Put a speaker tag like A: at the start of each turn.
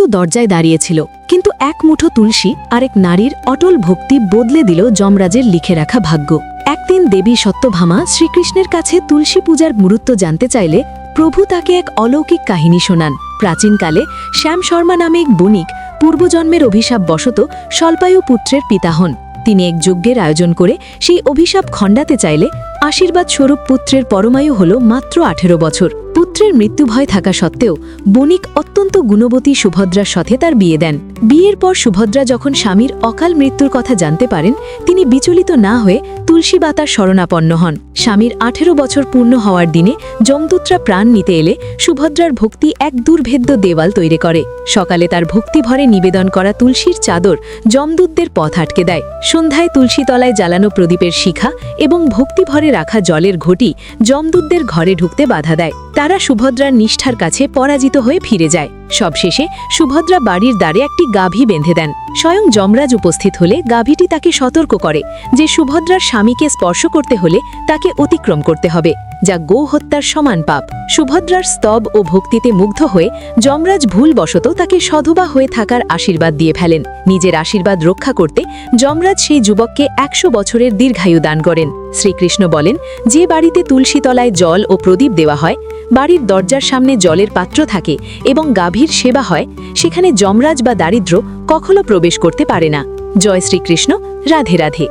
A: মৃত্যু দরজায় দাঁড়িয়েছিল, কিন্তু এক মুঠো তুলসী আরেক নারীর অটল ভক্তি বদলে দিল যমরাজের লিখে রাখা ভাগ্য। একদিন দেবী সত্যভামা শ্রীকৃষ্ণের কাছে তুলসী পূজার গুরুত্ব জানতে চাইলে প্রভু তাকে এক অলৌকিক কাহিনী শোনান। প্রাচীনকালে শ্যাম শর্মা নামে এক বণিক পূর্বজন্মের অভিশাপ বশত স্বল্পায়ু পুত্রের পিতা হন। তিনি এক যজ্ঞের আয়োজন করে সেই অভিশাপ খণ্ডাতে চাইলে আশীর্বাদ স্বরূপ পুত্রের পরমায়ু হল মাত্র আঠেরো বছর। পুত্রের মৃত্যু ভয় থাকা সত্ত্বেও বণিক অত্যন্ত গুণবতী সুভদ্রার সাথে তার বিয়ে দেন। বিয়ের পর সুভদ্রা যখন স্বামীর অকাল মৃত্যুর কথা জানতে পারেন, তিনি বিচলিত না হয়ে তুলসী বাতার শরণাপন্ন হন। স্বামীর আঠেরো বছর পূর্ণ হওয়ার দিনে যমদূতরা প্রাণ নিতে এলে সুভদ্রার ভক্তি এক দুর্ভেদ্য দেওয়াল তৈরি করে। সকালে তার ভক্তিভরে নিবেদন করা তুলসীর চাদর যমদূতদের পথ আটকে দেয়। সন্ধ্যায় তুলসীতলায় জ্বালানো প্রদীপের শিখা এবং ভক্তিভরে রাখা জলের ঘটি যমদূতদের ঘরে ঢুকতে বাধা দেয়। তারা সুভদ্রার নিষ্ঠার কাছে পরাজিত হয়ে ফিরে যায়। সবশেষে সুভদ্রা বাড়ির দ্বারে একটি গাভী বেঁধে দেন। স্বয়ং যমরাজ উপস্থিত হলে গাভীটি তাকে সতর্ক করে যে সুভদ্রার স্বামীকে স্পর্শ করতে হলে তাকে অতিক্রম করতে হবে, যা গো হত্যার সমান পাপ। সুভদ্রার স্তব ও ভক্তিতে মুগ্ধ হয়ে যমরাজ ভুলবশত তাকে সধবা হয়ে থাকার আশীর্বাদ দিয়ে ফেলেন। নিজের আশীর্বাদ রক্ষা করতে যমরাজ সেই যুবককে একশো বছরের দীর্ঘায়ু দান করেন। শ্রীকৃষ্ণ বলেন, যে বাড়িতে তুলসীতলায় জল ও প্রদীপ দেওয়া হয়, বাড়ির দরজার সামনে জলের পাত্র থাকে এবং গাভীর সেবা হয়, সেখানে যমরাজ বা দারিদ্র কখনো প্রবেশ করতে পারে না। জয় শ্রীকৃষ্ণ, রাধে রাধে।